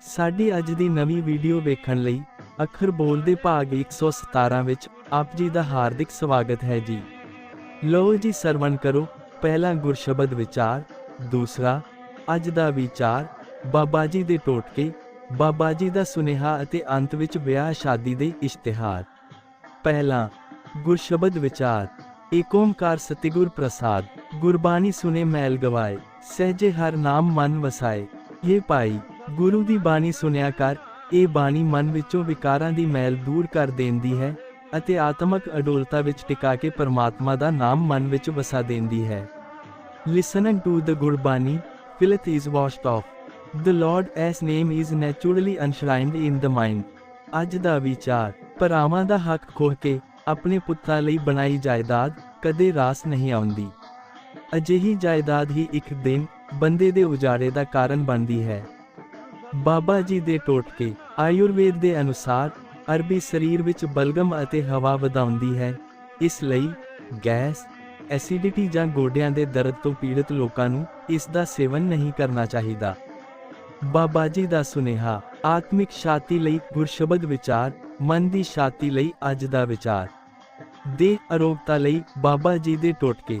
ਸਾਡੀ ਅੱਜ ਦੀ ਨਵੀਂ ਵੀਡੀਓ ਵੇਖਣ ਲਈ ਅੱਖਰ ਬੋਲਦੇ ਭਾਗ 117 ਵਿੱਚ ਆਪ ਜੀ ਦਾ ਹਾਰਦਿਕ ਸਵਾਗਤ ਹੈ ਜੀ। ਲਓ ਜੀ ਸਰਵਣ ਕਰੋ ਪਹਿਲਾ ਗੁਰਸ਼ਬਦ ਵਿਚਾਰ, ਦੂਸਰਾ, ਅੱਜ ਦਾ ਵਿਚਾਰ, ਬਾਬਾ ਜੀ ਦੇ ਟੋਟਕੇ, ਬਾਬਾ ਜੀ ਦਾ ਸੁਨੇਹਾ ਅਤੇ ਅੰਤ ਵਿੱਚ ਵਿਆਹ ਸ਼ਾਦੀ ਦੇ ਇਸ਼ਤਿਹਾਰ। ਪਹਿਲਾ, ਗੁਰਸ਼ਬਦ ਵਿਚਾਰ, ਏਕ ਓੰਕਾਰ ਸਤਿਗੁਰ ਪ੍ਰਸਾਦ, ਗੁਰਬਾਣੀ ਸੁਨੇ ਮੈਲ ਗਵਾਏ। ਸਹਿਜੇ ਹਰ ਨਾਮ ਮਨ ਵਸਾਏ ਇਹ ਭਾਈ, ਗੁਰੂ ਦੀ ਬਾਣੀ ਸੁਨਿਆ ਕਰ ਇਹ ਬਾਣੀ ਮਨ ਵਿੱਚੋਂ ਵਿਕਾਰਾਂ ਦੀ ਮੈਲ ਦੂਰ ਕਰ ਦੇਂਦੀ ਹੈ ਅਤੇ ਆਤਮਕ ਅਡੋਲਤਾ ਵਿੱਚ ਟਿਕਾ ਕੇ ਪਰਮਾਤਮਾ ਦਾ ਨਾਮ ਮਨ ਵਿੱਚ ਵਸਾ ਦੇਂਦੀ ਹੈ listening to the Gurbani filth is washed off. The Lord name is naturally enshrined in the mind. ਅੱਜ ਦਾ ਵਿਚਾਰ, ਭਰਾਵਾਂ ਦਾ ਹੱਕ ਖੋਹ ਕੇ ਆਪਣੇ ਪੁੱਤਾਂ ਲਈ ਬਣਾਈ ਜਾਇਦਾਦ ਕਦੇ ਰਾਸ ਨਹੀਂ ਆਉਂਦੀ ਅਜਿਹੀ ਜਾਇਦਾਦ ਹੀ ਇੱਕ ਦਿਨ ਬੰਦੇ ਦੇ ਉਜਾੜੇ ਦਾ ਕਾਰਨ ਬਣਦੀ ਹੈ। ਬਾਬਾ ਜੀ ਦੇ ਟੋਟਕੇ ਆਯੁਰਵੇਦ ਦੇ ਅਨੁਸਾਰ ਅਰਬੀ ਸਰੀਰ ਵਿੱਚ ਬਲਗਮ ਅਤੇ ਹਵਾ ਵਧਾਉਂਦੀ ਹੈ। ਇਸ ਲਈ ਗੈਸ, ਐਸਿਡਿਟੀ ਜਾਂ ਗੋਡਿਆਂ ਦੇ ਦਰਦ ਤੋਂ ਪੀੜਤ ਲੋਕਾਂ ਨੂੰ ਇਸ ਦਾ ਸੇਵਨ ਨਹੀਂ ਕਰਨਾ ਚਾਹੀਦਾ। ਬਾਬਾ ਜੀ ਦਾ ਸੁਨੇਹਾ, ਆਤਮਿਕ ਸ਼ਾਂਤੀ ਲਈ ਗੁਰਸ਼ਬਦ ਵਿਚਾਰ, ਮਨ ਦੀ ਸ਼ਾਂਤੀ ਲਈ ਅੱਜ ਦਾ ਵਿਚਾਰ। ਦੇਹ ਅਰੋਗਤਾ ਲਈ ਬਾਬਾ ਜੀ ਦੇ ਟੋਟਕੇ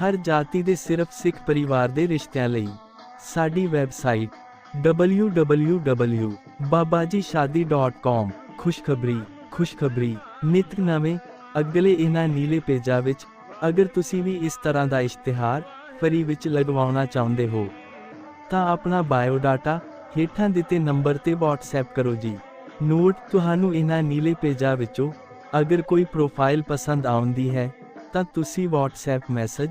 ਹਰ ਜਾਤੀ ਦੇ ਸਿਰਫ ਸਿੱਖ ਪਰਿਵਾਰ ਦੇ ਰਿਸ਼ਤਿਆਂ ਲਈ। ਸਾਡੀ ਵੈਬਸਾਈਟ www.babajishadi.com ਖੁਸ਼ਖਬਰੀ ਖੁਸ਼ਖਬਰੀ। ਨਿਤ ਨਵੇਂ, ਅਗਲੇ ਇਹਨਾਂ ਨੀਲੇ ਪੇਜਾਂ ਵਿੱਚ ਅਗਰ ਤੁਸੀਂ ਵੀ ਇਸ ਤਰ੍ਹਾਂ ਦਾ ਇਸ਼ਤਿਹਾਰ ਫਰੀ ਵਿੱਚ ਲਗਵਾਉਣਾ ਚਾਹੁੰਦੇ ਹੋ, ਤਾਂ ਆਪਣਾ ਬਾਇਓਡਾਟਾ ਹੇਠਾਂ ਦਿੱਤੇ ਨੰਬਰ ਤੇ WhatsApp ਕਰੋ ਜੀ। ਨੋਟ, ਤੁਹਾਨੂੰ ਇਹਨਾਂ ਨੀਲੇ ਪੇਜਾਂ ਵਿੱਚੋਂ ਅਗਰ ਕੋਈ ਪ੍ਰੋਫਾਈਲ ਪਸੰਦ ਆਉਂਦੀ ਹੈ, ਤਾਂ ਤੁਸੀਂ WhatsApp ਮੈਸੇਜ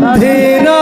সাধেরা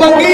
mau